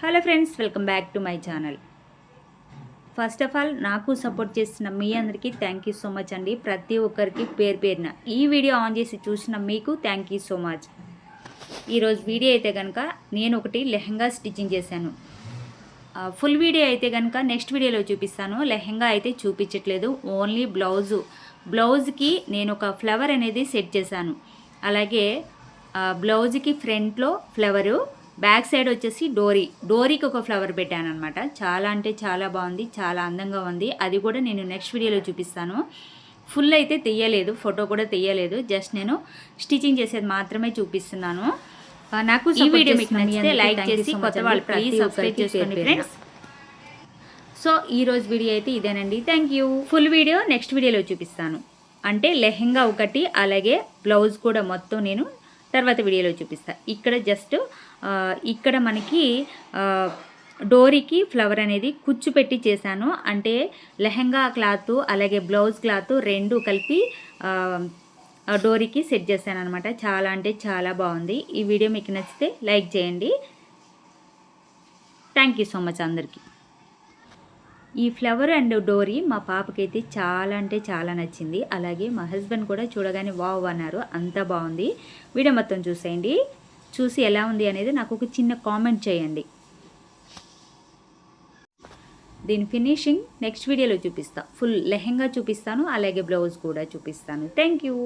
Hello friends welcome back to my channel. First of all నాకు support చేసిన మీ అందరికీ థ్యాంక్ యూ సో మచ్ అండి. ప్రతి ఒక్కరికి పేరు పేరున ఈ వీడియో ఆన్ చేసి చూసిన మీకు థ్యాంక్ యూ సో మచ్ ఈరోజు వీడియో అయితే కనుక నేను ఒకటి లెహంగా స్టిచ్చింగ్ చేశాను. ఫుల్ వీడియో అయితే కనుక నెక్స్ట్ వీడియోలో చూపిస్తాను. లెహంగా అయితే చూపించట్లేదు. ఓన్లీ బ్లౌజు బ్లౌజ్కి నేను ఒక ఫ్లవర్ అనేది సెట్ చేశాను. అలాగే బ్లౌజ్కి ఫ్రంట్లో ఫ్లవరు బ్యాక్ సైడ్ వచ్చేసి డోరీ. డోరీకి ఒక ఫ్లవర్ పెట్టాను అనమాట చాలా అంటే చాలా బాగుంది చాలా అందంగా ఉంది. అది కూడా నేను నెక్స్ట్ వీడియోలో చూపిస్తాను. ఫుల్ అయితే తీయలేదు ఫోటో కూడా తీయలేదు జస్ట్ నేను స్టిచ్చింగ్ చేసేది మాత్రమే చూపిస్తున్నాను. నాకు ఈ వీడియో మీకు నచ్చితే లైక్ చేసి కొత్త వాళ్ళు ప్లీజ్ సబ్స్క్రైబ్ చేసుకోండి ఫ్రెండ్స్. సో ఈ రోజు వీడియో అయితే ఇదేనండి. Thank you full video next వీడియోలో చూపిస్తాను. అంటే లెహెంగా ఒకటి అలాగే బ్లౌజ్ కూడా మొత్తం నేను తర్వాత వీడియోలో చూపిస్తాను ఇక్కడ జస్ట్ ఇక్కడ మనకి డోరీకి ఫ్లవర్ అనేది కుచ్చు పెట్టి చేశాను. అంటే లెహెంగా క్లాత్ అలాగే బ్లౌజ్ క్లాత్ రెండు కలిపి డోరీకి సెట్ చేశాను అనమాట చాలా అంటే చాలా బాగుంది. ఈ వీడియో మీకు నచ్చితే లైక్ చేయండి. థ్యాంక్ యూ సో మచ్ అందరికీ. ఈ ఫ్లవర్ అండ్ డోరీ మా పాపకైతే చాలా అంటే చాలా నచ్చింది. అలాగే మా హస్బెండ్ కూడా చూడగానే వావ్ అన్నారు. అంత బాగుంది. వీడియో మొత్తం చూసేయండి. చూసి ఎలా ఉంది అనేది నాకు ఒక చిన్న కామెంట్ చేయండి. దీని ఫినిషింగ్ నెక్స్ట్ వీడియోలో చూపిస్తాను ఫుల్ లెహెంగా చూపిస్తాను. అలాగే బ్లౌజ్ కూడా చూపిస్తాను. Thank you.